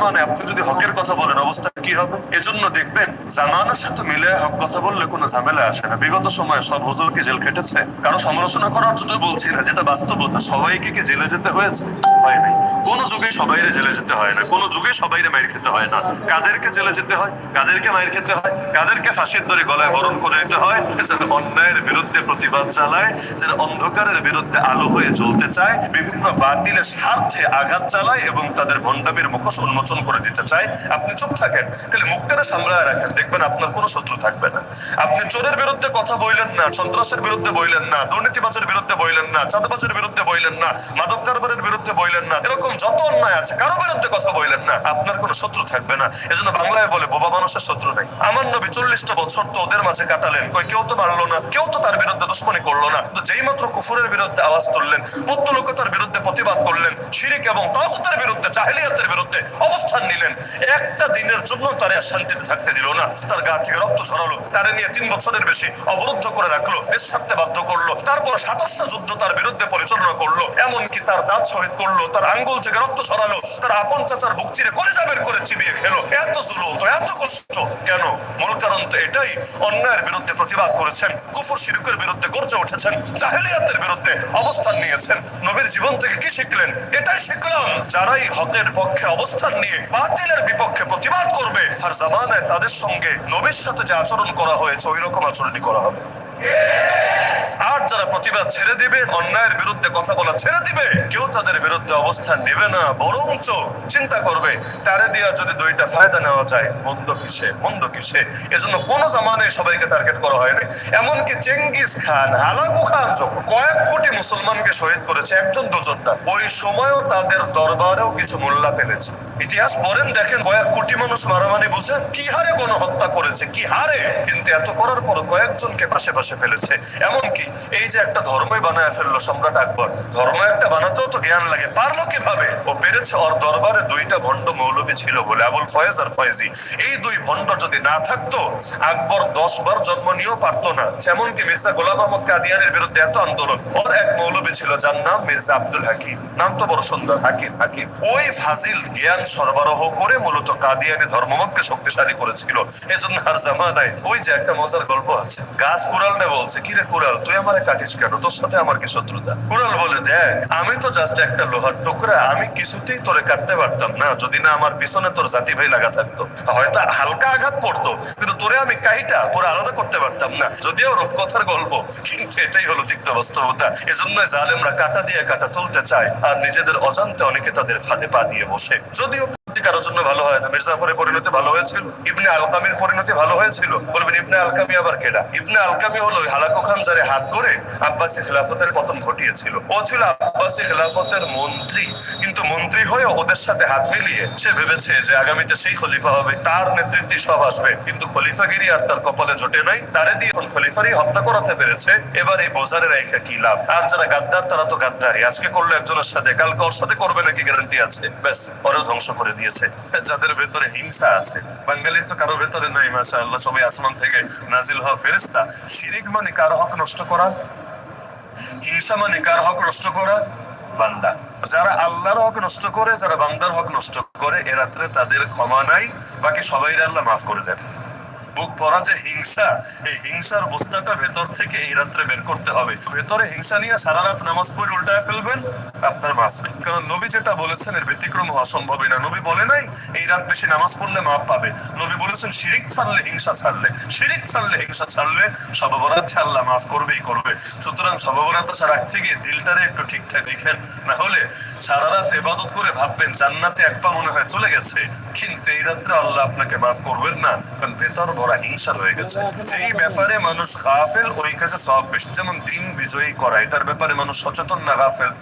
জামানায় আপনি যদি হকের কথা বলেন, অবস্থা কি হবে? এজন্য দেখবেন, জামানার সাথে মিলে হক কথা বললে কোনো ঝামেলা আসে না। বিগত সময়ে সব হুজুরকে জেল খেটেছে। কারও সমালোচনা করার জন্য বলছি না, যেটা বাস্তবতা। সবাইকে কি জেলে যেতে হয়েছে? হয় নাই। কোনো যুগে সবাইরে জেলে যেতে হয় না। কোনো যুগে সবাইরে মাইর খেতে হয় না। কাদেরকে জেলে যেতে হয়? কাদেরকে মাইর খেতে হয়? কাদেরকে ফাঁসির দড়ি গলায় বরণ করে দিতে হয়? যারা অন্যায়ের বিরুদ্ধে প্রতিবাদ চালায় যারা অন্ধকারের বিরুদ্ধে আলো হয়ে জ্বলতে চায়, বিভিন্ন বাতিলের স্বার্থে আঘাত চালায় এবং তাদের ভণ্ডামির মুখোশ উন্মোচন করে দিতে চায় আপনি চুপ থাকেন। খালি মুখটারে সামলায় রাখেন, দেখবেন আপনার কোনো শত্রু থাকবে না। আপনি চোরের বিরুদ্ধে কথা বললেন না, সন্ত্রাসের বিরুদ্ধে বললেন না, দুর্নীতিবাজের বিরুদ্ধে বললেন না, চাঁদাবাজের বিরুদ্ধে বললেন না, মাদক কারবারের বিরুদ্ধে বললেন না, এরকম যত অন্যায় আছে, কারও বিরুদ্ধে কথা বললেন না, আপনার কোনো শত্রু থাকবে না। এজন্য বাংলায় বলে, বোবা মানুষের শত্রু নাই। আমার নবী চল্লিশটা বছর তো ওদের মাঝে কাটালেন, কই কেউ তো মারলো না, কেউ তো তার বিরুদ্ধে দুশ্মনী করল না তো যেই মাত্র কুফুরের বিরুদ্ধে আওয়াজ তুললেন, পুত্তলোকতার বিরুদ্ধে প্রতিবাদ করলেন, শিরিক এবং তাহুতের বিরুদ্ধে, জাহেলিয়াতের বিরুদ্ধে অবস্থান নিলেন। একটা দিনের জন্য তারে শান্তিতে থাকতে দিল না। তার গা থেকে রক্ত ঝরালো। তারে নিয়ে তিন বছরের বেশি অবরুদ্ধ করে রাখল, দেশ ছাড়তে বাধ্য করল। তারপর সাতাশটা যুদ্ধ তার বিরুদ্ধে পরিচালনা করল। এমনকি তার দাঁত শহীদ করল, তার আঙ্গুল থেকে রক্ত ছড়ালো তার আপন চাচার বুক চিরে করে বের করে চিবিয়ে খেলো। এত জুলুম তো এত কষ্ট। কেন? মূল কারণ তো এটাই, অন্যায়ের বিরুদ্ধে প্রতিবাদ করেছেন, কুফর শিরুকের বিরুদ্ধে গর্জে উঠেছেন, জাহেলিয়াতের বিরুদ্ধে অবস্থান নিয়েছেন। নবীর জীবন থেকে কি শিখলেন? এটাই শিখলাম। যারাই হকের পক্ষে অবস্থান নিয়ে বাতিলের বিপক্ষে প্রতিবাদ করবে। আর জামানায় তাদের সঙ্গে নবীর সাথে যে আচরণ করা হয়েছে ওই রকম আচরণই করা হবে। আর যারা প্রতিবাদ ছেড়ে দিবে, অন্যায়ের বিরুদ্ধে কথা বলা ছেড়ে দিবে, কেউ তাদের বিরুদ্ধে অবস্থান নেবে না। বরঞ্চ চিন্তা করবে, তারে দিয়া যদি দুইটা ফায়দা নেওয়া যায়, মন্দ কিসে? মন্দ কিসে? এজন্য কোন জামানে সবাইকে টার্গেট করা হয়নি। এমনকি চেঙ্গিস খান, হালাকু খান যখন কয়েক কোটি মুসলমানকে শহীদ করেছে, একজন দুজনটা ওই সময়ও তাদের দরবারেও কিছু মোল্লা ফেলেছে। ইতিহাস পড়েন, দেখেন, কয়েক কোটি মানুষ মারামারি বুঝে কি হারে গণহত্যা করেছে, কি হারে? কিন্তু এত করার পর কয়েকজনকে পাশে পাশে ফেলেছে। এমনকি এই যে একটা ধর্মই বানায় ফেলল সম্রাট আকবর, ধর্ম একটা বানাতেও তো জ্ঞান লাগে। পারল কীভাবে? ও পেরেছে ওর দরবারে দুইটা ভণ্ড মৌলবী ছিল বলে আবুল ফয়েজ আর ফয়েজি। এই দুই ভণ্ড যদি না থাকতো, আকবর দশ বার জন্ম নিয়েও পারতো না। যেমনকি মির্জা গোলাম আহমদ কাদিয়ানের বিরুদ্ধে এত আন্দোলন। ওর এক মৌলবী ছিল যার নাম মির্জা আব্দুল হাকিম। নাম তো বড় সুন্দর, হাকিম হাকিম। ওই ফাজিল জ্ঞান সরবরাহ করে মূলত কাদিয়ানি ধর্মমতকে শক্তিশালী করেছিল। এজন্য আর জামানায় ওই যে একটা মজার গল্প আছে। গাছ কুড়ালটা বলছে কিরে কুড়াল, তুই আমারে কাটিস কেন? তোর সাথে আমার কি শত্রুতা? কুড়াল বলে, দেখ, আমি তো জাস্ট একটা লোহার টুকরা, আমি কিছুতেই তোরে কাটতে পারতাম না। যদি না আমার পিছনে তোর জাতি ভাই লাগা থাকতো, হয়তো হালকা আঘাত পড়তো, কিন্তু তোরে আমি কাহিটা পুরো আলাদা করতে পারতাম না। যদিও রূপকথার গল্প, কিন্তু এটাই হলো তিক্ত বাস্তবতা। এজন্য জালেমরা কাটা দিয়ে কাটা তুলতে চায়, আর নিজেদের অজান্তে অনেকে তাদের ফাঁদে পা দিয়ে বসে। যদিও কারোর জন্য ভালো হয় না। মির্জাফরের পরিণতি ভালো হয়েছিল। ইবনে আলকামির পরিণতি ভালো হয়েছিল। বলবেন, ইবনে আলকামি আবার কেডা? ইবনে আলকামি হলো হালাকু খান যারে হাত ধরে আব্বাসী খেলাফতের পতন ঘটিয়েছিল। ও ছিল আব্বাসী খেলাফতের মন্ত্রী। কিন্তু মন্ত্রী হয়ে ওদের সাথে হাত মিলিয়ে সে ভেবেছে যে আগামীতে সেই খলিফা হবে। তার নেতৃত্বে সব আসবে। কিন্তু খলিফাগিরি আর তার কপালে জোটে নাই। তারে দিয়ে এখন খলিফারই হত্যা করাতে পেরেছে। এবার এই বোঝারে রেখে কি লাভ? আর যারা গাদ্দার, তারা তো গাদ্দারি আজকে করল একজনের সাথে। কালকে ওর সাথে করবে নাকি গ্যারান্টি আছে? ব্যাস পরেও ধ্বংস করে দিয়েছে। যাদের ভেতরে হিংসা আছে, বাঙালির তো কারও ভেতরে নাই মাসা আল্লাহ সবাই আসমান থেকে নাজিল হওয়া ফেরেস্তা শিরিক মানে কারও হক নষ্ট করা হিংসা মানে কার হক নষ্ট করা, বান্দা। যারা আল্লাহর হক নষ্ট করে, যারা বান্দার হক নষ্ট করে এরাত্রে রাত্রে তাদের ক্ষমা নাই, বাকি সবাই আল্লাহ মাফ করে যাবে বুক ভরা যে হিংসা, এই হিংসার বস্তাটা ভেতর থেকে এই রাত্রে বের করতে হবে। ভেতরে হিংসা নিয়ে সারা রাত নামাজ পড়ে উল্টায় ফেলবেন, আপনার নেই। কারণ নবী যেটা বলেছেন, এর ব্যতিক্রম হওয়া সম্ভবই না। নবী বলে নাই, এই রাত বেশি নামাজ পড়লে মাপ পাবে। নবী বলেছেন, শিরিক ছাড়লে হিংসা ছাড়লে, শিরিক ছাড়লে হিংসা ছাড়লে সবাবরাত ছাড়লা মাফ করবেই করবে। সুতরাং সবাবরাত রাখতে গিয়ে দিলটারে একটু ঠিকঠাক লিখেন। না হলে সারা রাত এবাদত করে ভাববেন, জান্নাতে এক পা মনে হয় চলে গেছে, কিন্তু এই রাত্রে আল্লাহ আপনাকে মাফ করবেন না। কারণ ভেতর হিংসা হয়ে গেছে। যেই ব্যাপারে মানুষ গাফেল, ওই কাজে সব বেশি। যেমন দিন বিজয়ী করা, এটার ব্যাপারে মানুষ সচেতন না, গাফেল।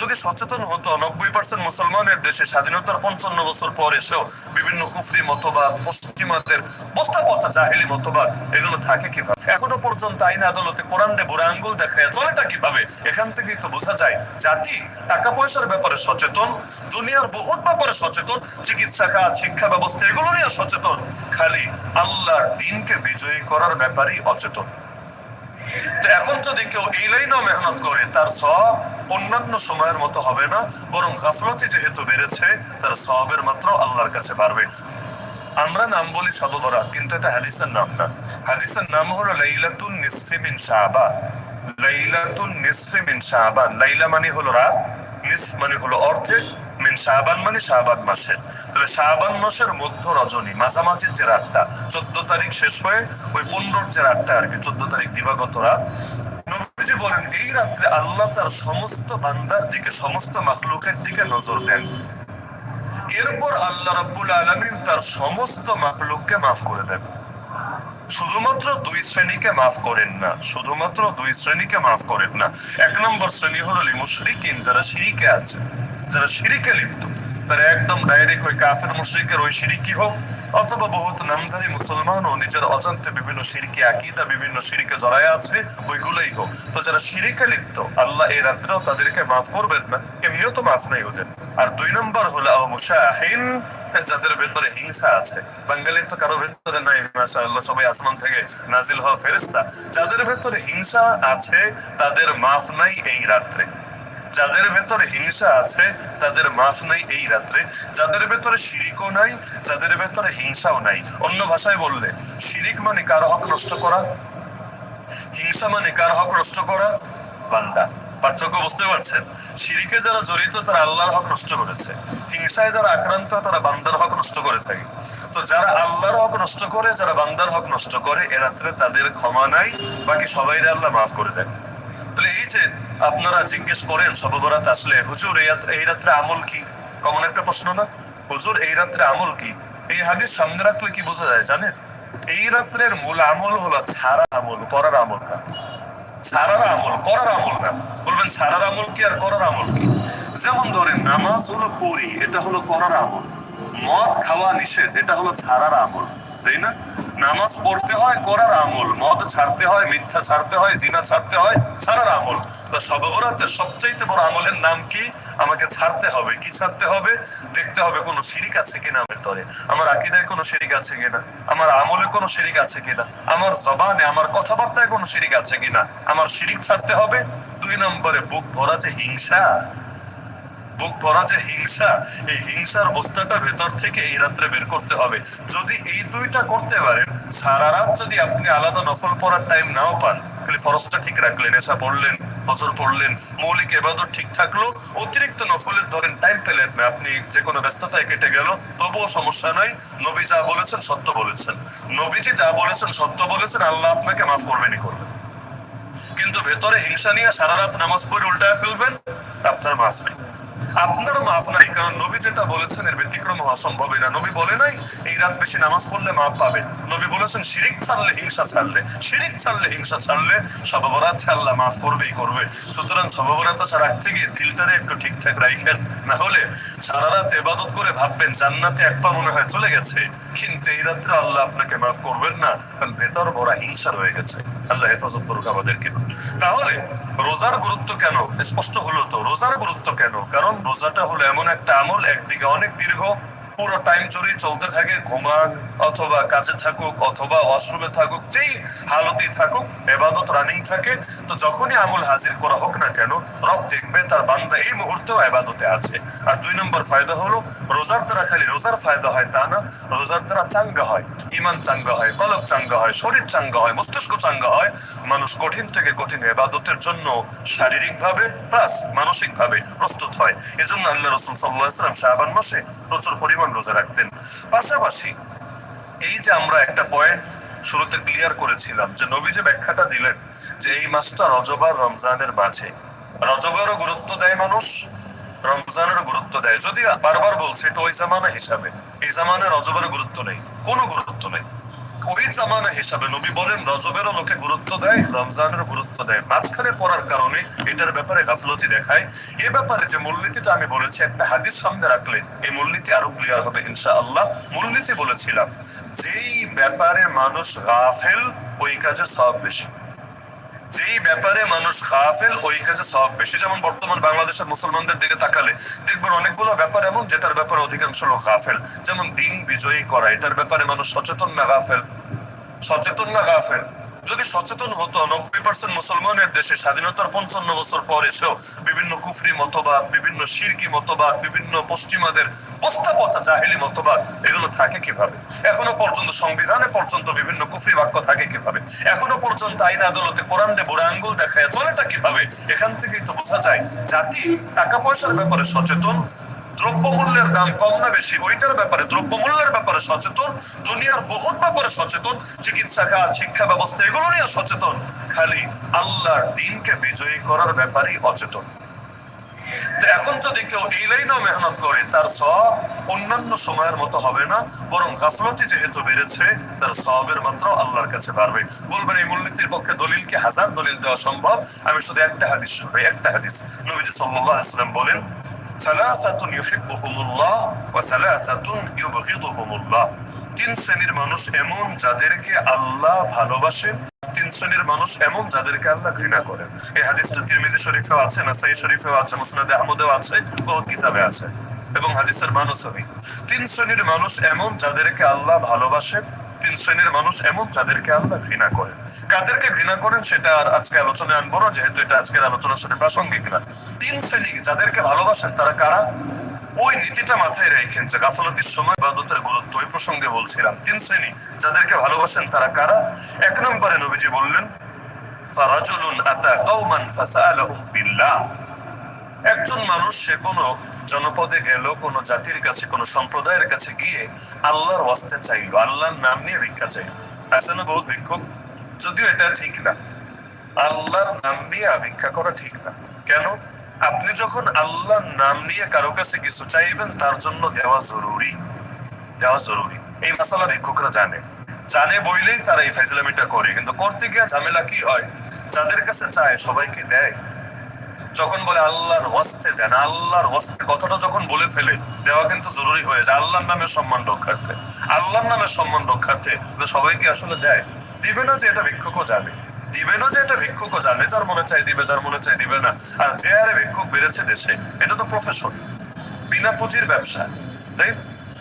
যদি সচেতন হতো, নব্বই পার্সেন্ট মুসলমানের দেশে স্বাধীনতার পঞ্চান্ন বছর পর এসেও বিভিন্ন কুফরি মতবাদ, পশ্চিমাদের বস্তা পচা জাহেলি মতবাদ, এগুলো থাকে কীভাবে? এখনও পর্যন্ত আইন আদালতে কোরআনে বুড়া আঙ্গুল দেখায় চলেটা কীভাবে? এখান থেকেই তো বোঝা যায়, জাতি টাকা পয়সার ব্যাপারে সচেতন, দুনিয়ার বহুত ব্যাপারে সচেতন, চিকিৎসা খাত, শিক্ষা ব্যবস্থা, এগুলো নিয়ে সচেতন। খালি আল্লাহর দিনকে বিজয়ী করার ব্যাপারেই অচেতন। তো এখন যদি কেউ এই লাইনেও মেহনত করে, তার সব অন্যান্য সময়ের মতো হবে না, বরং গাফলতি যেহেতু বেড়েছে, তার সবের মাত্র আল্লাহর কাছে বাড়বে। আমরা নাম বলি বরাত কিন্তু এটা হাদিসের নাম না। হাদিসের নাম হলো লাইলাতুন নিসফি মিন শাবান। লাইলাতুন নিসফি মিন লাইলা মানে হলো রাত, নিসফ মানে হলো অর্ধে, মিন শাবান মানে শাবান মাসে। তাহলে শাবান মাসের মধ্য রজনী, মাঝামাঝির যে রাতটা, চোদ্দ তারিখ শেষ হয়ে ওই পনেরোর যে রাতটা আর কি, চোদ্দ তারিখ দিবাগত রাত নবীজি বলেন, এই রাত্রে আল্লাহ তার সমস্ত বান্দার দিকে, সমস্ত মাখলুকের দিকে নজর দেন। এরপর আল্লাহ রাব্বুল আলামিন তার সমস্ত মাখলুককে মাফ করে দেন। শুধুমাত্র দুই শ্রেণীকে মাফ করেন না, শুধুমাত্র দুই শ্রেণীকে মাফ করেন না। এক নম্বর শ্রেণি হলো লিমুশরিকিন, যারা শিরিকে আছে, যারা শিরিকে লিপ্ত। তারা একদম ডাইরেক্ট ওই কাফের মুশরিকের ওই শিরিকি হোক, অথবা বহুত নামধারী মুসলমান ও নিজের অজান্তে বিভিন্ন শিরকে আকিদা, বিভিন্ন শিরিকে জড়ায় আছে, ওইগুলোই হোক। তো যারা শিরিকে লিপ্ত, আল্লাহ এই রাত্রেও তাদেরকে মাফ করবেন না, এমনিও তো মাফ নাই ওদের। আর দুই নম্বর হলো আও মুশাহিন যাদের ভেতরে হিংসা আছে। বাঙালির তো কারও ভেতরে নাই, মাশাআল্লাহ, সবাই আসমান থেকে নাজিল হওয়া ফেরেশতা। যাদের ভেতরে হিংসা আছে, তাদের মাফ নাই এই রাত্রে। যাদের ভেতরে হিংসা আছে, তাদের মাফ নাই এই রাত্রে। যাদের ভেতরে শিরিকও নাই, যাদের ভেতরে হিংসাও নাই। অন্য ভাষায় বললে, শিরিক মানে কার হক নষ্ট করা, হিংসা মানে কার হক নষ্ট করা, বান্দা। পার্থক্য বুঝতে পারছেন? শিরিকে যারা জড়িত, তারা আল্লাহর হক নষ্ট করেছে। হিংসায় যারা আক্রান্ত, তারা বান্দার হক নষ্ট করে থাকে। তো যারা আল্লাহর হক নষ্ট করে, যারা বান্দার হক নষ্ট করে, এ রাত্রে তাদের ক্ষমা নাই, বাকি সবাই আল্লাহ মাফ করে তাহলে এই যে আপনারা জিজ্ঞেস করেন সববরাত আসলে, হুজুর, এই রাত্রে আমল কি? কমন একটা প্রশ্ন না? হুজুর, এই রাত্রে আমল কি? এই হাদিস সামনে রাখলে কি বোঝা যায় জানেন? এই রাত্রের মূল আমল হলো ছাড়া আমল, করার আমল না। ছাড়ার আমল, করার আমল না। বলবেন, ছাড়ার আমল কি আর করার আমল কি? যেমন ধরেন, নামাজ হলো পড়ি, এটা হলো করার আমল। মদ খাওয়া নিষেধ, এটা হলো ছাড়ার আমল। তাই না? নামাজ পড়তে হয়, করার আমল। মদ ছাড়তে হয়, মিথ্যা ছাড়তে হয়, জিনা ছাড়তে হয়, ছাড়ার আমল। সববরাতে সবচাইতে বড় আমলের নাম কি? আমাকে ছাড়তে হবে। কি ছাড়তে হবে? দেখতে হবে কোনো শিরিক আছে কিনা আমার তরে। আমার আকিদায় কোনো শিরিক আছে কিনা? আমার আমলে কোনো শিরিক আছে কিনা? আমার জবানে, আমার কথাবার্তায় কোনো শিরিক আছে কিনা? আমার শিরিক ছাড়তে হবে? দুই নম্বরে বুক ভরা যে হিংসা। বুক ভরা যে হিংসা, এই হিংসার বস্তাটা ভেতর থেকে এই রাত্রে বের করতে হবে। যদি এই দুইটা করতে পারেন, সারা রাত যদি আপনি আলাদা নফল পড়ার টাইম নাও পান তাহলে ফরজটা ঠিক রাখলেন এসা পড়লেন বছর পড়লেন, মৌলিক এবাদত ঠিক থাকল, অতিরিক্ত নফলের ধরেন টাইম পেলেন না, আপনি যে কোনো ব্যস্ততায় কেটে গেল, তবুও সমস্যা নাই নবী যা বলেছেন সত্য বলেছেন। নবীজি যা বলেছেন সত্য বলেছেন, আল্লাহ আপনাকে মাফ করবেনই করবেন। কিন্তু ভেতরে হিংসা নিয়ে সারা রাত নামাজ পড়ে উল্টায় ফেলবেন, আপনার মাফ নেই। আপনার মাফ নাই, কারণ নবী যেটা বলেছেন এর ব্যতিক্রম হওয়া সম্ভবই না। নবী বলে নাই, এই রাত বেশি নামাজ পড়লে মাফ পাবে। নবী বলেছেন, শিরিক ছাড়লে হিংসা ছাড়লে, শিরিক ছাড়লে হিংসা ছাড়লে সবাবরাত ছাড়লে, মাফ করবেই করবে। সুতরাং সবাবরাত ছাড়া থেকে দিলটারে একটু ঠিকঠাক রাখেন না হলে সারা রাত এবাদত করে ভাববেন, জান্নাতে এক পা মনে হয় চলে গেছে, কিন্তু এই রাত্রে আল্লাহ আপনাকে মাফ করবেন না, কারণ ভেতর বড় হিংসা রয়ে গেছে। আল্লাহ হেফাজত করুক আমাদেরকে। তাহলে রোজার গুরুত্ব কেন? স্পষ্ট হলো তো, রোজার গুরুত্ব কেন? কারণ রোজাটা হলো এমন একটা আমল, একদিকে অনেক দীর্ঘ পুরো টাইম জুড়ে চলতে থাকে, ঘুমাক অথবা কাজে থাকুক অথবা ওয়াশরুমে থাকুক, যেই হালতেই থাকুক, এবাদত রানিং থাকে, তো যখনই আমল হাজির করা হোক না কেন, রব দেখবে তার বান্দা এই মুহূর্তেও এবাদতে আছে। আর দুই নম্বর ফায়দা হলো, রোজার দ্বারা খালি রোজার ফায়দা হয় তা না, রোজার দ্বারা চাঙ্গা হয় ইমান চাঙ্গা হয়, কলব চাঙ্গা হয়, শরীর চাঙ্গা হয়, মস্তিষ্ক চাঙ্গা হয়, মানুষ কঠিন থেকে কঠিন এবাদতের জন্য শারীরিক ভাবে প্লাস মানসিক ভাবে প্রস্তুত হয়। এজন্য আল্লাহ রসুল সাল্লাহাম শাহবান মাসে প্রচুর পরিমাণ রোজা রাখতেন। পাশাপাশি এই যে আমরা একটা পয়েন্ট শুরুতে ক্লিয়ার করেছিলাম যে নবী যে ব্যাখ্যাটা দিলেন যে এই মাসটা রজবার রমজানের মাঝে, রজবারও গুরুত্ব দেয় মানুষ রমজানের গুরুত্ব দেয়। যদি বারবার বলছে এটা ওই জামানা হিসাবে, এই জামানে রজবার গুরুত্ব নেই, কোনো গুরুত্ব নেই। ওই জামানা হিসাবে নবী বলেন রজবেরও লোকে গুরুত্ব দেয়, রমজানের গুরুত্ব দেয়। মাঝখানে পড়ার কারণে এটার ব্যাপারে গাফলতি দেখায়। এ ব্যাপারে যে মূলনীতিটা আমি বলেছি, একটা হাদিস সামনে রাখলে এই মূলনীতি আরও ক্লিয়ার হবে ইনশা আল্লাহ মূলনীতি বলেছিলাম, যেই ব্যাপারে মানুষ গাফেল, ওই কাজে সব বেশি। যেই ব্যাপারে মানুষ খাফেল, ওই কাজে সব বেশি। যেমন বর্তমান বাংলাদেশের মুসলমানদের দিকে তাকালে দেখবেন অনেকগুলো ব্যাপার এমন, যেটার ব্যাপারে অধিকাংশ লোক গাফেল। যেমন দিন বিজয়ী করা, এটার ব্যাপারে মানুষ সচেতন না, গাফেল। সচেতন না, গাফেল। যদি সচেতন হতো, নব্বই পার্সেন্ট মুসলমানের দেশে স্বাধীনতার পঞ্চান্ন বছর পর এসেও বিভিন্ন কুফরি মতবাদ, বিভিন্ন শিরকি মতবাদ, বিভিন্ন পশ্চিমাদের বস্তা পচা জাহেলি মতবাদ, এগুলো থাকে কীভাবে? এখনও পর্যন্ত সংবিধানে পর্যন্ত বিভিন্ন কুফরি বাক্য থাকে কীভাবে? এখনও পর্যন্ত আইন আদালতে কোরআনে বুড়া আঙ্গুল দেখায় চলেটা কীভাবে? এখান থেকেই তো বোঝা যায়, জাতি টাকা পয়সার ব্যাপারে সচেতন দ্রব্যমূল্যের দাম কম না বেশি, ওইটার ব্যাপারে, দ্রব্যমূল্যের ব্যাপারে সচেতন, দুনিয়ার বহুত ব্যাপারে সচেতন, চিকিৎসা খাত, শিক্ষা ব্যবস্থা, এগুলো নিয়ে সচেতন। খালি আল্লাহর দিনকে বিজয়ী করার ব্যাপারেই অচেতন। এখন যদি কেউ এই লাইনেও মেহনত করে, তার সব অন্যান্য সময়ের মতো হবে না, বরং গাফলতি যেহেতু বেড়েছে, তার সবের মাত্র আল্লাহর কাছে বাড়বে। বলবেন, এই মূলনীতির পক্ষে দলিলকে হাজার দলিল দেওয়া সম্ভব। আমি শুধু একটা হাদিস শুনব একটা হাদিস। নবীজি সাল্লাল্লাহু আলাইহি ওয়াসাল্লাম বলেন সালাসাতুন ইউহিব্বুহুমুল্লাহ ওয়া সালাসাতুন ইউবগিদুহুমুল্লাহ। তিন শ্রেণির মানুষ এমন যাদেরকে আল্লাহ ভালোবাসেন, তিন শ্রেণির মানুষ এমন যাদেরকে আল্লাহ ঘৃণা করেন। এই হাদিসটা তিরমিজি শরীফেও আছে, নাসাই শরীফেও আছে, মুসনাদে আহমদেও আছে কিতাবে আছে। এবং হাদিসের মানুষ তিন শ্রেণির মানুষ এমন যাদেরকে আল্লাহ ভালোবাসেন তিন শ্রেণির মানুষ এমন যাদেরকে আল্লাহ ঘৃণা করেন। কাদেরকে ঘৃণা করেন সেটা আর আজকে আলোচনায় আনব না, যেহেতু এটা আজকের আলোচনার সাথে প্রাসঙ্গিক না। তিন শ্রেণি যাদেরকে ভালোবাসেন তারা কারা? ওই নীতিটা মাথায় রেখেন যে গাফলতির সময় বাদতের গুরুত্ব ওই প্রসঙ্গে বলছিলাম। তিন শ্রেণি যাদেরকে ভালোবাসেন তারা কারা? এক নম্বরে নবীজি বললেন, ফারাজুলুন আতা কওমান ফাসালাহুম বিল্লাহ। একজন মানুষ সে কোনো জনপদে গেল, কোন জাতির কাছে, কোন সম্প্রদায়ের কাছে গিয়ে আল্লাহর ওয়াস্তে চাইলো, আল্লাহর নাম নিয়ে ভিক্ষা চাইলো। আছে না বহু ভিক্ষুক। যদিও এটা ঠিক না। আল্লাহর নাম নিয়ে ভিক্ষা করা ঠিক না। কেন? আপনি যখন আল্লাহর নাম নিয়ে কারও কাছে কিছু চাইবেন, তার জন্য দেওয়া জরুরি। দেওয়া জরুরি। এই মশালা ভিক্ষুকরা জানে। জানে বইলেই তারা এই ফাইজলামিটা করে। কিন্তু করতে গিয়ে ঝামেলা কি হয়? যাদের কাছে চায়, সবাইকে দেয়। যখন বলে আল্লাহর ওয়াস্তে দেন, আল্লাহর ওয়াস্তে, কথাটা যখন বলে ফেলে, দেওয়া কিন্তু জরুরি হয়ে যায়। আল্লাহর নামে সম্মান রক্ষার্থে। আল্লাহর নামে সম্মান রক্ষার্থে সবাইকে আসলে দেয়। দিবে না যে এটা ভিক্ষুকও জানে। দিবে না যে এটা ভিক্ষুকও জানে। যার মনে চাই দিবে, যার মনে চাই দিবে না। আর যে আরে ভিক্ষুক বেড়েছে দেশে, এটা তো প্রফেশন বিনা পুঁজির ব্যবসা তাই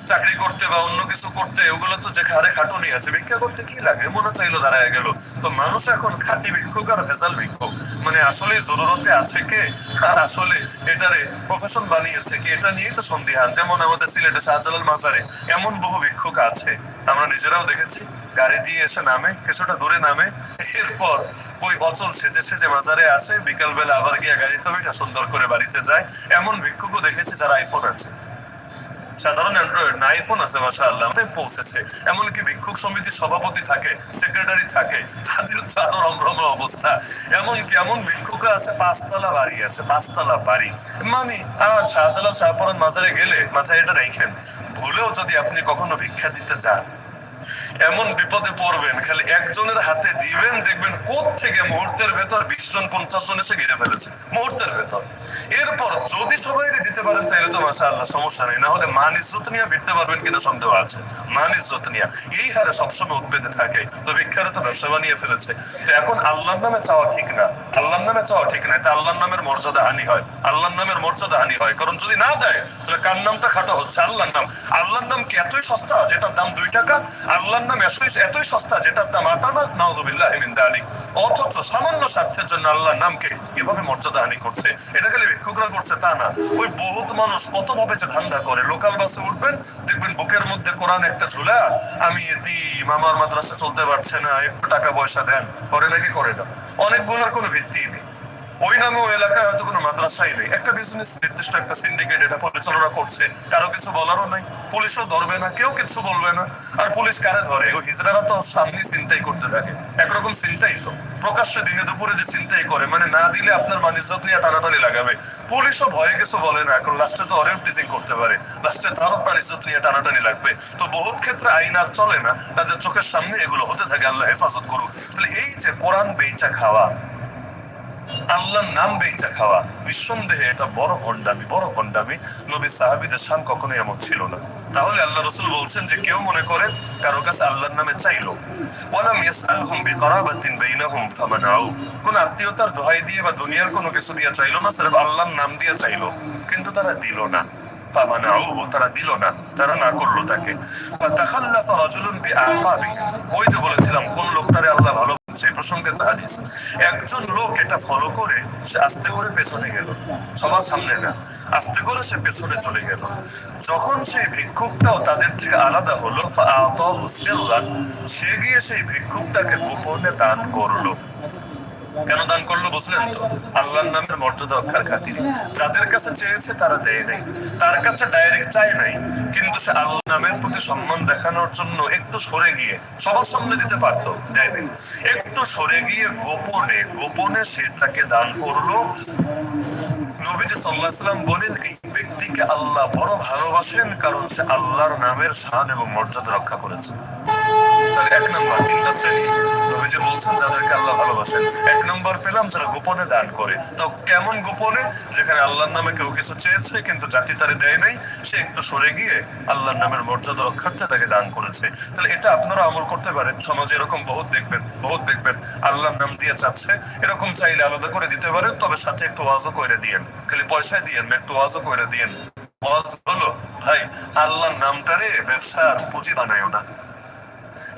চাকরি করতে বা অন্য কিছু করতে, ওগুলো তো যে হারে খাটুনি আছে, ভিক্ষা করতে কি লাগে? মনে চাইলো দাঁড়ায় গেল। তো মানুষ এখন খাঁটি ভিক্ষুক আর ভেজাল ভিক্ষুক। মানে আসলে জরুরতে আছে কে? আর আসলে এটারে প্রফেশন বানিয়েছে কি? এটা নিয়েই তো সন্দিহান। যেমন আমাদের সিলেটে শাহজালাল মাজারে এমন বহু ভিক্ষুক আছে, আমরা নিজেরাও দেখেছি। গাড়ি দিয়ে এসে নামে, কিছুটা দূরে নামে। এরপর ওই অচল সেজে সেজে মাজারে আসে। বিকালবেলা আবার গিয়ে গাড়িতে ওইটা সুন্দর করে বাড়িতে যায়। এমন ভিক্ষুকও দেখেছি যারা আইফোন আছে। সাধারণ অ্যান্ড্রয়েড না আইফোন আছে মাসা আল্লাহ পৌঁছেছে। এমনকি ভিক্ষুক সমিতির সভাপতি থাকে সেক্রেটারি থাকে, তাদের তো আরও রমরম অবস্থা। এমনকি এমন ভিক্ষুক আছে, পাঁচতলা বাড়ি আছে, পাঁচতলা বাড়ি। মানে আর শাহজালাল শাহপরান মাজারে গেলে মাথায় এটা রেখেন। ভুলেও যদি আপনি কখনো ভিক্ষা দিতে যান। এমন বিপদে পড়বেন, খালি একজনের হাতে দিবেন, দেখবেন থেকে মুহূর্তের ভেতর বিশ জন, পঞ্চাশ জন এসে ঘিরে ফেলেছে, মুহূর্তের ভেতর। এরপর যদি সবাই দিতে পারেন তাহলে তো মাসা আল্লাহ সমস্যা নেই না হলে মান ইজ্জত নিয়ে ফিরতে পারবেন কিনা সন্দেহ আছে। মান ইজ্জত নিয়ে, এই হারে সবসময় উদ্বেদে থাকে, তো ভিক্ষারে তো ব্যবসা বানিয়ে ফেলেছে। তো এখন আল্লাহর নামে চাওয়া ঠিক না, আল্লাহর নামে চাওয়া ঠিক না তা আল্লাহর নামের মর্যাদা হানি হয়, আল্লাহর নামের মর্যাদা হানি হয়, কারণ যদি না দেয়, তাহলে কার নামটা খাটো হচ্ছে? আল্লাহর নাম আল্লাহর নাম কি এতই সস্তা, যেটার দাম দুই টাকা? আল্লাহর নাম এতই সস্তা যেটার দাম আটানা নাউজুবিল্লাহ মিন অথচ সামান্য স্বার্থের জন্য আল্লাহর নামকে এভাবে মর্যাদা হানি করছে। এটা খালি ভিক্ষুকরা করছে, তা না। ওই বহুত মানুষ কত ভাবে যে ধান্দা করে। লোকাল বাসে উঠবেন, দেখবেন বুকের মধ্যে কোরআন একটা ঝুলা, আমি এদি মামার মাদ্রাসা চলতে পারছে না, একটু টাকা পয়সা দেন। করে নাকি করে না। অনেক গুণার কোনো ভিত্তি নেই। ওই নামে ওই এলাকায় হয়তো কোনো মাদ্রাসাই নেই। একটা বিজনেস নির্দিষ্ট একটা সিন্ডিকেট এটা পরিচালনা করছে। কারও কিছু বলারও নাই। পুলিশও ধরবে না, কেউ কিছু বলবে না। আর পুলিশ কারে ধরে? ওই হিজড়ারা তো সামনে চিন্তাই করতে থাকে। একরকম চিন্তাই তো। প্রকাশ্যে দিনে দুপুরে যে চিন্তাই করে মানে না দিলে আপনার মানিজ্যত নিয়ে টানাটানি লাগাবে। পুলিশও ভয়ে কিছু বলে না। এখন লাস্টে তো অরেঞ্জ টিচিং করতে পারে। লাস্টে তারও মানিজ্যত নিয়ে টানাটানি লাগবে। তো বহুত ক্ষেত্রে আইন আর চলে না। তাদের চোখের সামনে এগুলো হতে থাকে। আল্লাহ হেফাজত করুক। তাহলে এই যে কোরআন বেইচা খাওয়া আল্লাহর নাম বেচা খাওয়া, নিঃসন্দেহে এটা বড় গন্ডামি বড় গন্ডামি নবী সাহাবিদের শান কখনোই এমন ছিল না। তাহলে আল্লাহ রসুল বলছেন যে কেউ মনে করে কারও কাছে আল্লাহর নামে চাইলো। ওয়ালাম বাইনাহুম ফামানাউ। কোন আত্মীয়তার দোহাই দিয়ে বা দুনিয়ার কোনো কিছু দিয়ে চাইলো না সির্ফ আল্লাহর নাম দিয়ে কিন্তু তারা দিল না। তারা দিল না। তারা না করল তাকে। ওই যে বলেছিলাম, কোন লোকটারে আল্লাহ ভালো সেই প্রসঙ্গে তাহারিস একজন লোক এটা ফলো করে, সে আস্তে করে পেছনে গেল। সবার সামনে না, আস্তে করে সে পেছনে চলে গেল। যখন সেই ভিক্ষুকটাও তাদের থেকে আলাদা হলো সে গিয়ে সেই ভিক্ষুকটাকে গোপনে দান করল। কেন দান করল বুঝলেন তো? আল্লাহর নামের মর্যাদা রক্ষার খাতিরে। যাদের কাছে চেয়েছে তারা দেয় নাই। তার কাছে ডাইরেক্ট চায় নাই। কিন্তু সে আল্লাহ নামের প্রতি সম্মান দেখানোর জন্য একটু সরে গিয়ে সবার সামনে দিতে পারতো, দেয় নাই। একটু সরে গিয়ে গোপনে গোপনে সে তাকে দান করল। নবীজি সাল্লাহ সাল্লাম বলেন, এই ব্যক্তিকে আল্লাহ বড় ভালোবাসেন কারণ সে আল্লাহর নামের শান এবং মর্যাদা রক্ষা করেছে। তাহলে এক নম্বর, তিনটা শ্রেণি। নবীজি বলছেন যাদেরকে আল্লাহ ভালোবাসেন, এক নম্বর পেলাম যারা গোপনে দান করে। তো কেমন গোপনে? যেখানে আল্লাহর নামে কেউ কিছু চেয়েছে, কিন্তু জাতি তারে দেয় নাই, সে একটু সরে গিয়ে আল্লাহর নামের মর্যাদা রক্ষার্থে তাকে দান করেছে। তাহলে এটা আপনারা আমল করতে পারেন। সমাজে এরকম বহুত দেখবেন বহুত দেখবেন। আল্লাহর নাম দিয়ে চাচ্ছে, এরকম চাইলে আলাদা করে দিতে পারেন, তবে সাথে একটু ওয়াজও করে দিয়েন। খালি পয়সায় দিয়েন একটু ওয়াজও করে দিয়েন। ওয়াজ হলো, ভাই, আল্লাহর নামটারে ব্যবসার পুঁজি বানায়ও না।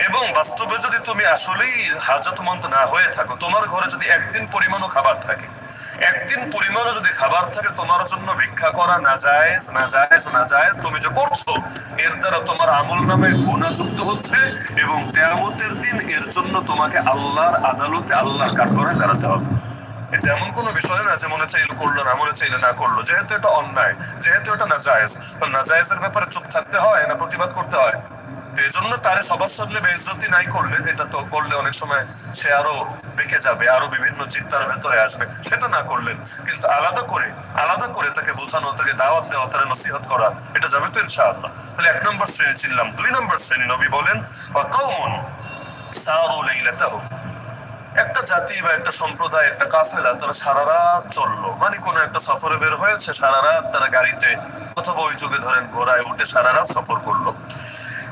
এবং বাস্তবে যদি তুমি আসলেই হাজতমন্ত না হয়ে থাকো, তোমার ঘরে যদি একদিন পরিমাণও খাবার থাকে, একদিন পরিমাণও যদি খাবার থাকে, তোমার জন্য ভিক্ষা করা না জায়েজ না জায়েজ না জায়েজ তুমি যে করছ, এর দ্বারা তোমার আমল নামে গুণাযুক্ত হচ্ছে এবং তেয়ামতের দিন এর জন্য তোমাকে আল্লাহর আদালতে আল্লাহর কাঠগড়ায় দাঁড়াতে হবে। এটা এমন কোনো বিষয় না যে মনে চাইলে করল না, মনে চাইলে না করল। যেহেতু এটা অন্যায়, যেহেতু এটা না জায়েজ না জায়েজের ব্যাপারে চুপ থাকতে হয় না প্রতিবাদ করতে হয়? তো এই তারে সবার সামনে বেইজ্জতি নাই করলে, এটা তো করলে অনেক সময় সে আরও বেঁকে যাবে, আরও বিভিন্ন চিন্তার ভেতরে আসবে। সেটা না করলেন কিন্তু আলাদা করে আলাদা করে তাকে বোঝানো, তাকে দাওয়াত দেওয়া, তারা নসিহত করা, এটা যাবে তো ইনশাআল্লাহ। তাহলে এক নম্বর শ্রেণি চিনলাম, দুই নম্বর শ্রেণি নবী বলেন কৌমন সারু লাইলাতাহু। একটা জাতি বা একটা সম্প্রদায়, একটা কাফেলা, তারা সারা রাত চলল। মানে কোনো একটা সফরে বের হয়েছে, সারা রাত তারা গাড়িতে অথবা ওই যুগে ধরেন ঘোড়ায় উঠে সারা রাত সফর করল।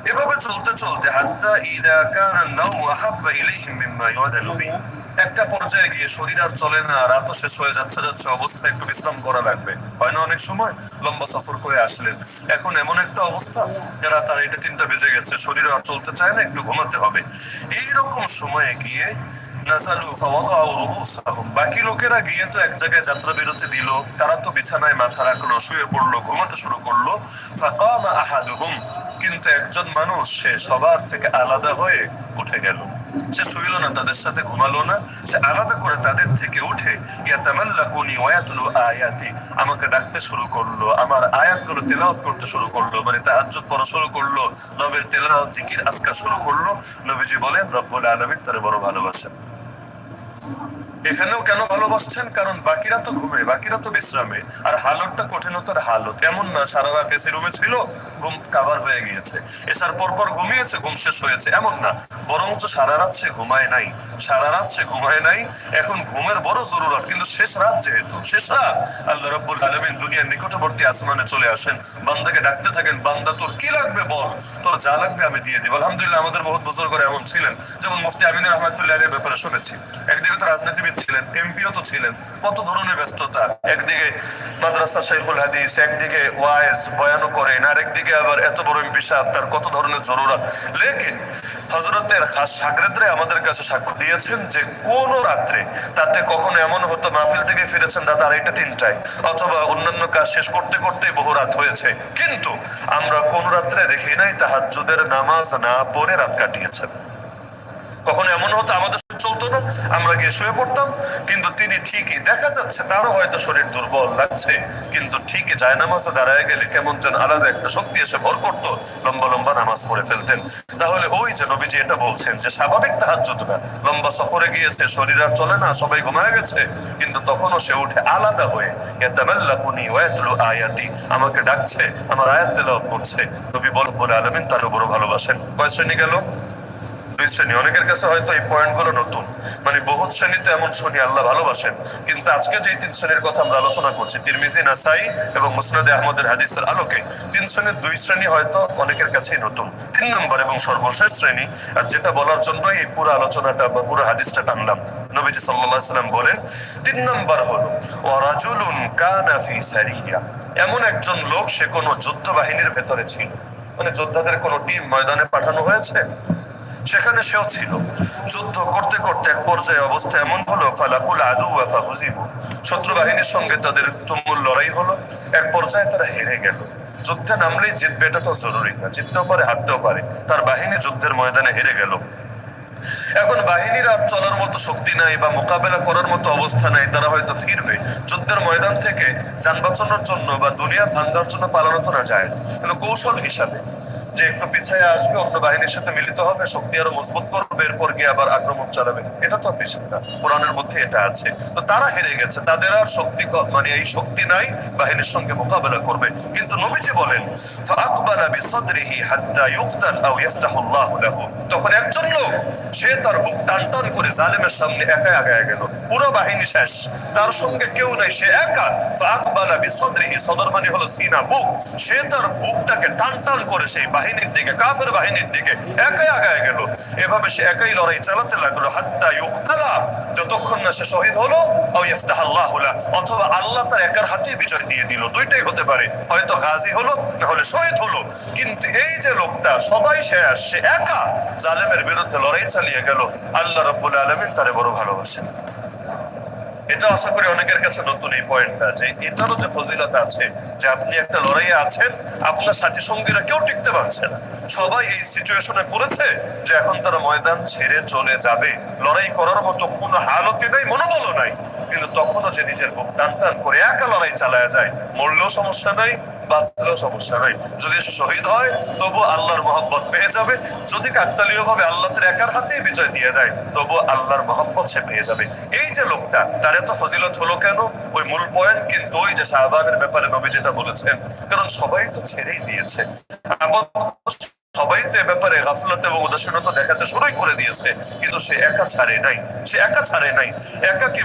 এভাবে চলতে চলতে হাত্তা ইদা কানা নাওমু আহাব্বা ইলাইহিম মিম্মা ইউদালু বি একটা পর্যায়ে গিয়ে শরীর আর চলে না রাতও শেষ হয়ে যাচ্ছে যাচ্ছে অবস্থা একটু বিশ্রাম করা লাগবে। হয় না অনেক সময়? লম্বা সফর করে আসলেন। এখন এমন একটা অবস্থা, যারা তার এটা চিন্তা বেজে গেছে, শরীর আর চলতে চায় না, একটু ঘুমাতে হবে। এইরকম সময়ে গিয়ে বাকি লোকেরা গিয়ে তো এক জায়গায় যাত্রা বিরতি দিল। তারা তো বিছানায় মাথা রাখল, শুয়ে পড়ল, ঘুমাতে শুরু করল। ফাকামা আহাদুহুম। কিন্তু একজন মানুষ, সে সবার থেকে আলাদা হয়ে উঠে গেল। সে শুইল না, তাদের সাথে ঘুমালো না। সে আলাদা করে তাদের থেকে উঠে, ইয়াতামাল্লাকুনি আয়াতি। আমাকে ডাকতে শুরু করল, আমার আয়াতগুলো তেলাওয়াত করতে শুরু করল মানে তাহাজ্জুদ পড়া শুরু করল। নবীর তেলাওয়াত, জিকির আজকার শুরু করল। নবীজি বলেন, রব্বুল আলামিন তারে বড় ভালোবাসেন। এখানেও কেন ভালোবাসছেন? কারণ বাকিরা তো ঘুমে, বাকিরা তো বিশ্রামে। আর হালতটা কঠিনতার হালত। এমন না, সারা রাত এসি রুমে ছিল, ঘুম কাভার হয়ে গিয়েছে। এসার পর পর ঘুমিয়েছে, ঘুম শেষ হয়েছে। এমন না, বরঞ্চ সারা রাত সে ঘুমায় নাই। সারা রাত সে ঘুমায় নাই। এখন ঘুমের বড় জরুরত, কিন্তু শেষ রাত যেহেতু, শেষ রাত। আল্লাহ রব্বুল আলমিন দুনিয়ার নিকটবর্তী আসমানে চলে আসেন। বান্দাকে ডাকতে থাকেন, বান্দা, তোর কি লাগবে বল? তোর যা লাগবে আমি দিয়ে দিব। আলহামদুলিল্লাহ, আমাদের বহুত করে এমন ছিলেন। যেমন মুফতি আমিন রহমতুল্লাহ ব্যাপারে শুনেছি। একদিকে তো রাজনীতিবিদ ছিলেন, এমপিও তো ছিলেন। কত ধরনের ব্যস্ততা? একদিকে মাদ্রাসা শেখুল হাদিস, একদিকে ওয়াইস বয়ানও করেন আর একদিকে আবার এত বড় এমপি সাহেব, তার কত ধরনের জরুরত? লেকিন হজরতের খাস সাগরেদরে আমাদের কাছে সাক্ষ্য দিয়েছেন যে কোন রাত্রে তাতে কখনো এমন হতো, মাহফিল থেকে ফিরেছেন রাত আড়াইটা, তিনটায়, অথবা অন্যান্য কাজ শেষ করতে করতে বহু রাত হয়েছে। কিন্তু আমরা কোন রাত্রে দেখি নাই তাহাজ্জুদের নামাজ না পড়ে রাত কাটিয়েছেন। কখনো এমন হতো আমাদের চলতো না, আমরা গিয়ে শুয়ে পড়তাম, কিন্তু তিনি ঠিকই দেখা যাচ্ছে তারও হয়তো শরীর দুর্বল লাগছে, কিন্তু ঠিকই যায় নামাজে দাঁড়ায় গেলে কেমন যেন আলাদা একটা শক্তি এসে ভর করতো, লম্বা লম্বা নামাজ পড়ে ফেলতেন। তাহলে ওই যে নবীজি এটা বলছেন যে স্বাভাবিক তাহাজ্জুদ না লম্বা সফরে গিয়েছে, শরীর আর চলে না, সবাই ঘুমায় গেছে, কিন্তু তখনও সে উঠে আলাদা হয়ে, ইয়াতামাল্লাকুনি ওয়ায়াতলু আয়াতি আমাকে ডাকছে, আমার আয়াত তেলাওয়াত করছে। নবী বল বলে আলামিন তার বড় ভালোবাসেন। কয় শ্রেণি গেল? দুই শ্রেণি। অনেকের কাছে হয়তো এই পয়েন্টগুলো নতুন। মানে বহুত শ্রেণীতে এমন শুনি আল্লাহ ভালোবাসেন। কিন্তু আজকে যে তিন শ্রেণির কথা আমরা আলোচনা করছি, তিরমিজি, নাসাই এবং আহমদের হাদিসের আলোকে, তিন শ্রেণির দুই শ্রেণি হয়তো অনেকের কাছেই নতুন। তিন নম্বর এবং সর্বশেষ শ্রেণি, আর যেটা বলার জন্য এই পুরো আলোচনাটা বা পুরো হাদিসটা টানলাম। নবীজি আলাইহি সাল্লাম বলেন, তিন নম্বর হলো ওয়ারাজুলুন কানা ফি সারিয়া। এমন একজন লোক, সে কোনো যুদ্ধ বাহিনীর ভেতরে ছিল। মানে যোদ্ধাদের কোনো টিম ময়দানে পাঠানো হয়েছে? সেখানে সেও ছিল। যুদ্ধ করতে করতে এক পর্যায়ে অবস্থা এমন হলো, ফালাকুল আদু ওয়াফা হুজিবু শত্রু বাহিনীর সঙ্গে তাদের তুমুল লড়াই হলো, এক পর্যায়ে তারা হেরে গেল। যুদ্ধে নামলেই জিতবে, এটা তো জরুরি না। জিততেও পারে, হারতেও পারে। তার বাহিনী যুদ্ধের ময়দানে হেরে গেল। এখন বাহিনীর আর চলার মতো শক্তি নাই বা মোকাবেলা করার মতো অবস্থা নাই, তারা হয়তো ফিরবে। যুদ্ধের ময়দান থেকে যান বাঁচানোর জন্য বা দুনিয়া ভাঙ্গার জন্য পালানো তো না যায় কিন্তু কৌশল হিসাবে। যে একটু পিছিয়ে আসবে, অন্য বাহিনীর সাথে মিলিত হবে, শক্তি আরও মজবুত করবে, এরপর গিয়ে আবার আক্রমণ চালাবে। এটা তো আপনি কোরআনের মধ্যে এটা আছে। তো তারা হেরে গেছে, তাদের আর শক্তি মানে এই শক্তি নাই, বাহিনীর সঙ্গে মোকাবেলা করবে। কিন্তু নবীজি বলেন ফাকবালা বিসাদরিহি হাত্তা ইউক্তাল আও ইয়াফতাহুল্লাহু লাহু। তখন একজন লোক, সে তার বুক টান টান করে জালেমের সামনে একা আগায় গেল। পুরো বাহিনী শেষ। তার সঙ্গে কেউ নাই, সে একা। ফাকবালা বিসাদরিহি সদর মানে হলো সিনা বুক। সে তার বুকটাকে টান টান করে সেই বাহিনীর দিকে, কাফের বাহিনীর দিকে, একাই আগায় গেল। এভাবে সে একাই লড়াই চালাতে লাগল, হাত্তা ইউক্তালা। যতক্ষণ না সে শহীদ হলো অথবা আল্লাহ তার একার হাতে বিজয় দিয়ে দিল। দুইটাই হতে পারে, হয়তো গাজী হলো, না হলে শহীদ হলো। কিন্তু এই যে লোকটা, সবাই সে একা জালেমের বিরুদ্ধে লড়াই চালিয়ে গেল। আল্লাহ রব্বুল আলমিন তারে বড় ভালোবাসেন। এটা আশা করি অনেকের কাছে নতুন এই পয়েন্টটা যে এটারও যে ফজিলত আছে যে আপনি একটা লড়াইয়ে আছেন, আপনার সাথী সঙ্গীরা কেউ টিকতে পারছে না। সবাই এই সিচুয়েশনে পড়েছে যে এখন তারা ময়দান ছেড়ে চলে যাবে। লড়াই করার মতো কোনো হালতে নাই মনোবল নাই। কিন্তু তখনও যে নিজের ভোগ টান টান করে একা লড়াই চালায় যায়, মরলেও সমস্যা নাই বাঁচলেও সমস্যা নাই। যদি শহীদ হয় তবু আল্লাহর মহব্বত পেয়ে যাবে। যদি কাকতালীয় ভাবে আল্লাহ একার হাতে বিজয় দিয়ে দেয় তবু আল্লাহর মহব্বত সে পেয়ে যাবে। এই যে লোকটা, তার এত ফজিলত হলো কেন? ওই মূল পয়েন্ট কিন্তু ওই যে শাহবাগের ব্যাপারে নবী যেটা বলেছেন, কারণ সবাই তো ছেড়েই দিয়েছে। সবাই তো ব্যাপারে গাফলত এবং উদাসীনতা দেখাতে শুরুই করে দিয়েছে, কিন্তু সে একা ছাড়ে নাই। সে একা ছাড়ে নাই।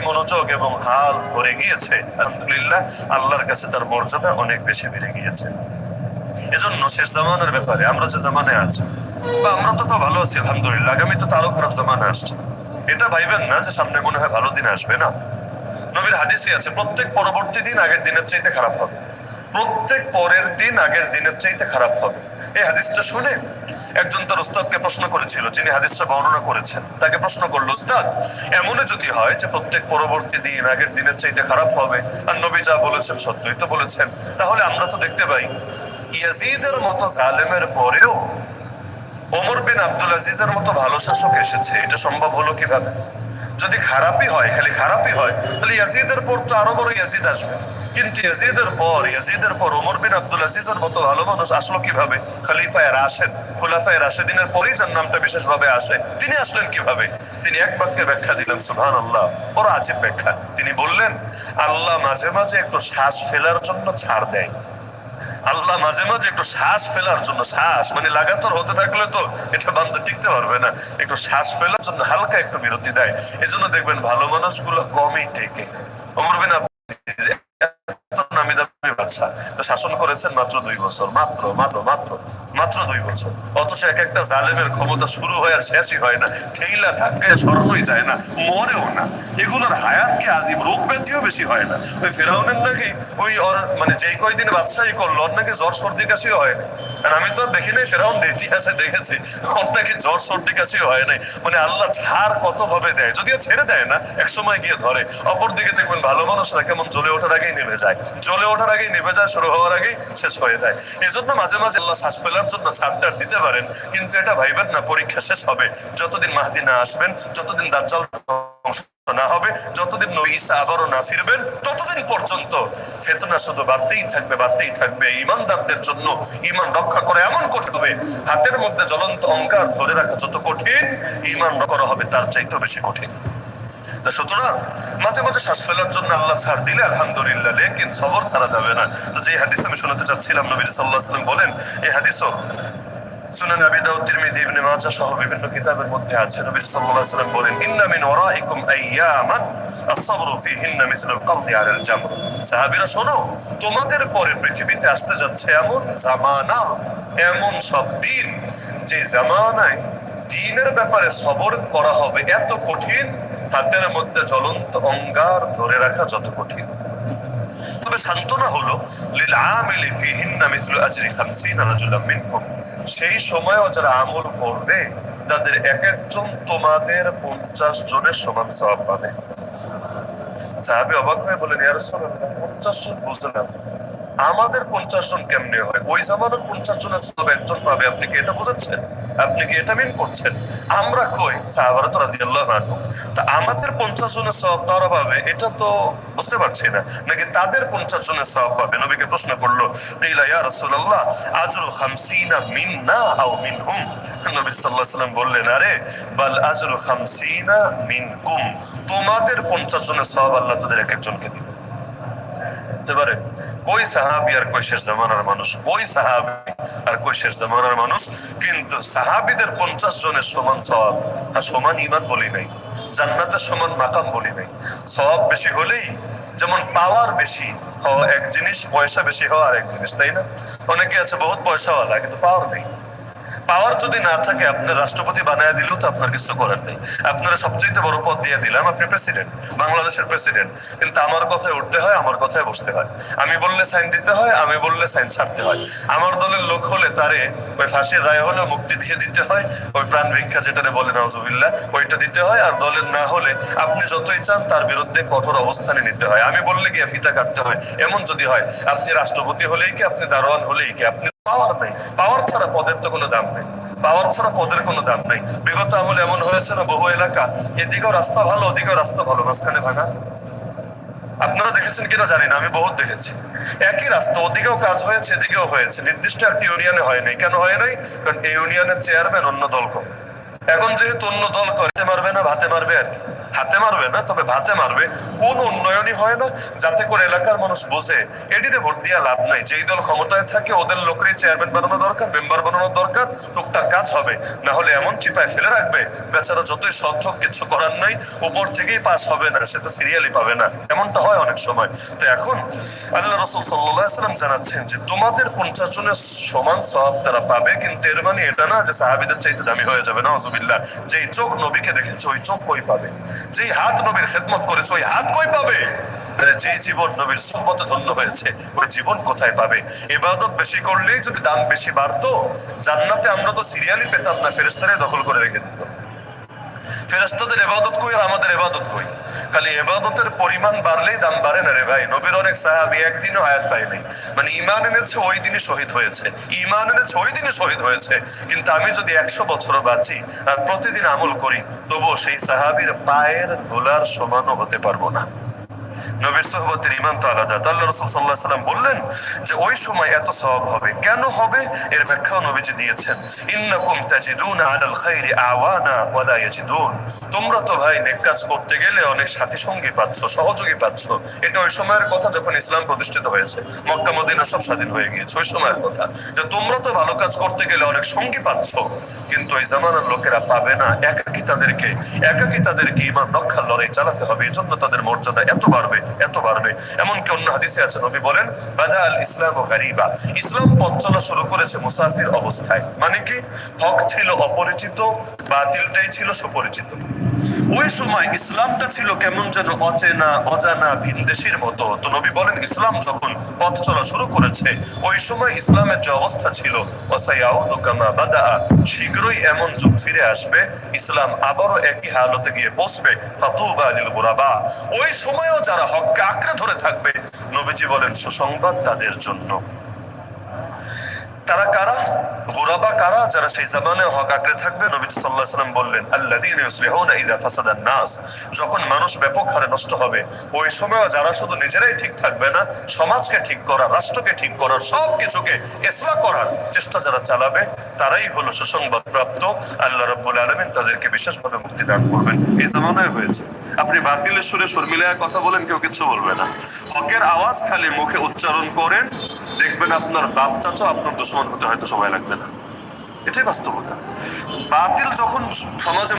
মনোযোগ এবং হাল ভরে গিয়েছে। আলহামদুলিল্লাহ, আল্লাহর কাছে তার মর্যাদা অনেক বেশি বেড়ে গিয়েছে। এজন্য শেষ জামানের ব্যাপারে আমরা যে জামানে আছি, বা আমরা তো তো ভালো আছি, আলহামদুলিল্লাহ। আগামী তো তারও খারাপ জামানা আসছে। এটা ভাইবেন না যে সামনে মনে হয় ভালো দিন আসবে, না। নবীর হাদিসই আছে, প্রত্যেক পরবর্তী দিন আগের দিনের চাইতে খারাপ হবে। প্রত্যেক পরের দিন আগের দিনের চাইতে খারাপ হবে। এই হাদিসটা শুনে একজন তার উস্তাদকে প্রশ্ন করেছিল, যিনি হাদিসটা বর্ণনা করেছেন। তাকে প্রশ্ন করল, উস্তাদ, এমনই যদি হয় যে প্রত্যেক পরবর্তী দিন আগের দিনের চাইতে খারাপ হবে? আর নবী যা বলেছেন সত্যই তো বলেছেন। তাহলে আমরা তো দেখতে পাই, ইয়াজিদের মতো জালেমের পরেও ওমর বিন আব্দুল আজিজের মতো ভালো শাসক এসেছে। এটা সম্ভব হলো কীভাবে? যদি খারাপই হয়, খালি খারাপই হয়, তাহলে ইয়াজিদের পর তো আরও বড় ইয়াজিদ আসবে। কিন্তু ইয়াজিদের পর ইয়াজিদের পর ওমর বিন আব্দুল আজিজের মতো ভালো মানুষ আসলো কীভাবে? খলিফায় রাশেদ। রাশেদিনের যার নামটা বিশেষভাবে আসে। তিনি আসলেন কীভাবে? তিনি এক বাক্যে ব্যাখ্যা দিলেন সুবহান আল্লাহ বড় ব্যাখ্যা। তিনি বললেন, আল্লাহ মাঝে মাঝে একটু শ্বাস ফেলার জন্য ছাড় দেয়। আল্লাহ মাঝে মাঝে একটু শ্বাস ফেলার জন্য, শ্বাস মানে লাগাতার হতে থাকলে তো এটা বান্ধব টিকতে পারবে না। একটু শ্বাস ফেলার জন্য হালকা একটু বিরতি দেয়। এই জন্য দেখবেন ভালো মানুষগুলো কমই টেকে। অমর বিন বাচ্চা শাসন করেছেন মাত্র দুই বছর। মাত্র মাত্র মাত্র। মাত্র দুই বছর। অথচ এক একটা জালেমের ক্ষমতা শুরু হয় আর শেষই হয় না। ঠেইলা ধাক্কায় সরানোই যায় না, মরেও না। এগুলোর হায়াত কি আজিব, রোগ ব্যাধিও বেশি হয় না। ওই ফেরাউনের নাকি ওই ওর মানে যেই কয়দিন বাদশাহী করল, ওর নাকি জ্বর সর্দি কাশিও হয় না আর আমি তো দেখি নাই ফেরাউন, ইতিহাসে দেখেছি, ওর নাকি জ্বর সর্দি কাশিও হয় নাই। মানে আল্লাহ ছাড় কত ভাবে দেয়? যদিও ছেড়ে দেয় না, এক সময় গিয়ে ধরে। অপর দিকে দেখবেন ভালো মানুষরা কেমন জ্বলে ওঠার আগেই নেমে যায়। জ্বলে ওঠার আগেই নেমে যায়, শুরু হওয়ার আগেই শেষ হয়ে যায়। এই জন্য মাঝে মাঝে আল্লাহ শ্বাস ফেলার জন্য ছাড়টার দিতে পারেন, কিন্তু এটা ভাইবেন না, পরীক্ষা শেষ হবে। যতদিন মাহদি না আসবেন, যতদিন দাজ্জাল না হবে, যতদিন নবী আবারও না ফিরবেন, ততদিন পর্যন্ত ফেতনা শুধু বাড়তেই থাকবে বাড়তেই থাকবে। ইমানদারদের জন্য ইমান রক্ষা করে এমন করতে হবে। হাতের মধ্যে জ্বলন্ত অঙ্কার ধরে রাখা যত কঠিন ইমান করা হবে তার চাইতেও বেশি কঠিন। সুতরাং মাঝে মাঝে শ্বাস ফেলার জন্য আল্লাহ ছাড় দিলে আলহামদুলিল্লাহ, লেকিন সবর ছাড়া যাবে না। তো যে হাদিস আমি শোনাতে চাচ্ছিলাম নবী সাল্লাহ বলেন এই হাদিসও আবি ইবনে সহ বিভিন্ন কিতাবের মধ্যে আছে। নবী সাল্লাল্লাহু আলাইহি ওয়াসাল্লাম বলেন, ইন্না মিন ওয়ারাইকুম আইয়ামান আস-সাবরু ফীহিন্না মিসলু আল-কবদি আলা আল-জামর সাহাবীরা, শোনো, তোমাদের পরে পৃথিবীতে আসতে যাচ্ছে এমন জামানা, এমন সব দিন, যে জামানায় দিনের ব্যাপারে সবর করা হবে এত কঠিন হাতের মধ্যে জ্বলন্ত অঙ্গার ধরে রাখা যত কঠিন। তবে সান্ত্বনা হলো, লিল আমিলি ফিহিন্না আজরি 50 রাজুলাম মিনকুম সেই সময়ও যারা আমল করবে, তাদের এক একজন তোমাদের 50 জনের সমান সওয়াব পাবে। সাহাবী অবাক হয়ে বলেন ইয়া রাসূলুল্লাহ 50 জন বুঝলাম আমাদের পঞ্চাশ জন কেমনে হয়? ওই জামানার পঞ্চাশ জনের সব একজন পাবে। আপনি কি এটা বোঝাচ্ছেন আপনি কি এটা মিন করছেন? আমরা কই? সাহাবারা তো রাজি আল্লাহ তা আমাদের পঞ্চাশ জনের সব তারা পাবে? এটা তো বুঝতে পারছি না। নাকি তাদের পঞ্চাশ জনের সব পাবে? নবীকে প্রশ্ন করল ইলা ইয়া রাসূলুল্লাহ, আজরু খামসিনা মিন্না আও মিনহুম? নবী সাল্লাল্লাহু সাল্লাম বললেন, আরে, বাল আজরু খামসিনা মিনকুম। তোমাদের পঞ্চাশ জনের সব আল্লাহ তাদের এক একজনকে দিবে। হতে পারে। ওই সাহাবি আর কৈশের জামানার মানুষ, ওই সাহাবি আর কৈশের জামানার মানুষ, কিন্তু সাহাবিদের পঞ্চাশ জনের সমান সব আর সমান ইমান বলি নাই, জান্নাতের সমান মাকাম বলি নাই। সব বেশি হলেই যেমন পাওয়ার বেশি হওয়া এক জিনিস, পয়সা বেশি হওয়া আর এক জিনিস, তাই না? অনেকে আছে, বহুত পয়সাওয়ালা, কিন্তু পাওয়ার নেই। পাওয়ার যদি না থাকে আপনার রাষ্ট্রপতি বানায় দিলেও তো আপনার কিছু করার নেই। আপনারা সবচেয়ে বড় পদ দিয়ে দিলাম, আপনি প্রেসিডেন্ট বাংলাদেশের প্রেসিডেন্ট কিন্তু আমার কথায় উঠতে হয়, আমার কথায় বসতে হয়। আমি বললে সাইন দিতে হয়, আমি বললে সাইন ছাড়তে হয়। আমার দলের লোক হলে তারে ওই ফাঁসির রায় হলে মুক্তি দিয়ে দিতে হয়, ওই প্রাণ ভিক্ষা যেটা বলে নজুবিল্লা ওইটা দিতে হয়। আর দলের না হলে আপনি যতই চান, তার বিরুদ্ধে কঠোর অবস্থানে নিতে হয়। আমি বললে গিয়ে ফিতা কাটতে হয়, এমন যদি হয়, আপনি রাষ্ট্রপতি হলেই কি, আপনি দারোয়ান হলেই কি? আপনি পাওয়ার নেই। পাওয়ার ছাড়া পদের তো কোনো দাম নেই। পাওয়ার ছাড়া পদের কোনো দাম নেই। বিগত আমলে এমন হয়েছে না, বহু এলাকা, এদিকেও রাস্তা ভালো, ওদিকেও রাস্তা ভালো, মাঝখানে ভাঙা আপনারা দেখেছেন কিনা জানি না, আমি বহুত দেখেছি। একই রাস্তা, ওদিকেও কাজ হয়েছে, এদিকেও হয়েছে। নির্দিষ্ট একটি ইউনিয়নে হয় নাই। কেন হয় নাই? কারণ ইউনিয়নের চেয়ারম্যান অন্য দল করে। এখন যেহেতু অন্য দল করতে মারবে না, ভাতে মারবে আর কি। হাতে মারবে না, তবে ভাতে মারবে। কোন উন্নয়নই হয় না, যাতে করে এলাকার মানুষ বোঝে, এটিতে ভোট দিয়া লাভ নাই। যেই দল ক্ষমতায় থাকে, ওদের লোকেরই চেয়ারম্যান বানানো দরকার মেম্বার বানানো দরকার, টুকটাক কাজ হবে। না হলে এমন চিপায় ফেলে রাখবে, বেচারা যতই সৎ কিছু করার নাই, উপর থেকেই পাস হবে না, সে তো সিরিয়ালি পাবে না। এমনটা হয় অনেক সময়। তো এখন আল্লাহ রসুল সাল্লাম জানাচ্ছেন যে, তোমাদের পঞ্চাশ জনের সমান সব তারা পাবে, কিন্তু এর মানে এটা না যে সাহাবিদের চাইতে দামি হয়ে যাবে না যেই চোখ নবীকে দেখেছে, ওই চোখ কই পাবে? যেই হাত নবীর খেদমত করেছে, ওই হাত কই পাবে? যে জীবন নবীর সহমত ধন্য হয়েছে, ওই জীবন কোথায় পাবে? এবাদত বেশি করলেই যদি দাম বেশি বাড়তো, জান্নাতে আমরা তো সিরিয়ালই পেতাম না ফেরেস্তারে দখল করে রেখে দিত। ফেরেস্তাদের এবাদত কই আর আমাদের এবাদত কই খালি এবাদতের পরিমাণ বাড়লেই দাম বাড়ে না রে ভাই। নবীর অনেক সাহাবি একদিনও আয়াত পায়নি মানে ইমান এনেছে, ওই দিনই শহীদ হয়েছে। ইমান এনেছে, ওই দিনই শহীদ হয়েছে। কিন্তু আমি যদি একশো বছর বাঁচি আর প্রতিদিন আমল করি, তবুও সেই সাহাবির পায়ের ধুলার সমানও হতে পারব না। নবীর সোহবতের ইমান তো আলাদা। তো আল্লাহ রসুল সাল্লাহ সাল্লাম বললেন যে, ওই সময় এত সওয়াব হবে। কেন হবে? এর ব্যাখ্যাও নবীজি দিয়েছেন। ইন্নাকুম তাজিদুনা আলাল খাইরি আওয়ানা ওয়ালা ইয়াজিদুন। তোমরা তো ভাই নেক কাজ করতে গেলে অনেক সাথী সঙ্গী পাচ্ছ, সহযোগী পাচ্ছ। এটা ওই সময়ের কথা যখন ইসলাম প্রতিষ্ঠিত হয়েছে। মক্কা, মদিনা সব স্বাধীন হয়ে গিয়েছে, ওই সময়ের কথা। যে তোমরা তো ভালো কাজ করতে গেলে অনেক সঙ্গী পাচ্ছ, কিন্তু ওই জামানার লোকেরা পাবে না। একাকি তাদেরকে একাকি তাদেরকে ইমান রক্ষার লড়াই চালাতে হবে। এই জন্য তাদের মর্যাদা এত বাড়বে। এত বাড়বে। এমনকি অন্য হাদিসে আছে, নবী বলেন বাদা আল ইসলাম ও গারিবা। ইসলাম পথ চলা শুরু করেছে মুসাফির অবস্থায়। মানে কি? হক ছিল অপরিচিত, বাতিলটাই ছিল সুপরিচিত। ওই সময় ইসলামটা ছিল কেমন যেন অচেনা, অজানা, ভিনদেশির মতো। তো নবী বলেন, ইসলাম যখন পথ চলা শুরু করেছে, ওই সময় ইসলামের যে অবস্থা ছিল শীঘ্রই এমন যুগ ফিরে আসবে, ইসলাম আবারও একই হালতে গিয়ে বসবে ওই সময়ও যারা হককে আঁকড়ে ধরে থাকবে নবীজি বলেন সুসংবাদ তাদের জন্য। তারা কারা? গুরাবা কারা যারা সেই জামানে হক আঁকড়ে থাকবে? আলাইহি সাল্লাম বললেন ইযা ফাসাদান নাস যখন মানুষ ব্যাপক হারে নষ্ট হবে, ওই সময় যারা শুধু নিজেরাই ঠিক থাকবে না, সমাজকে ঠিক করা, রাষ্ট্রকে ঠিক সব কিছুকে ইসলাহ করার চেষ্টা যারা চালাবে, তারাই হলো সুসংবাদ প্রাপ্ত আল্লাহ রাব্বুল আলামিন তাদেরকে বিশেষভাবে মুক্তি দান করবেন। এই জামানায় হয়েছে। আপনি বাতিলের সুরে শর্মিলায় কথা বলেন, কেউ কিছু বলবে না। হকের আওয়াজ খালি মুখে উচ্চারণ করেন, দেখবেন আপনার বাপ চাচা আপনার দুশ্মন হতে হয়তো সময় লাগবে। না। এটাই বাস্তবতা। বাতিল যখন সমাজে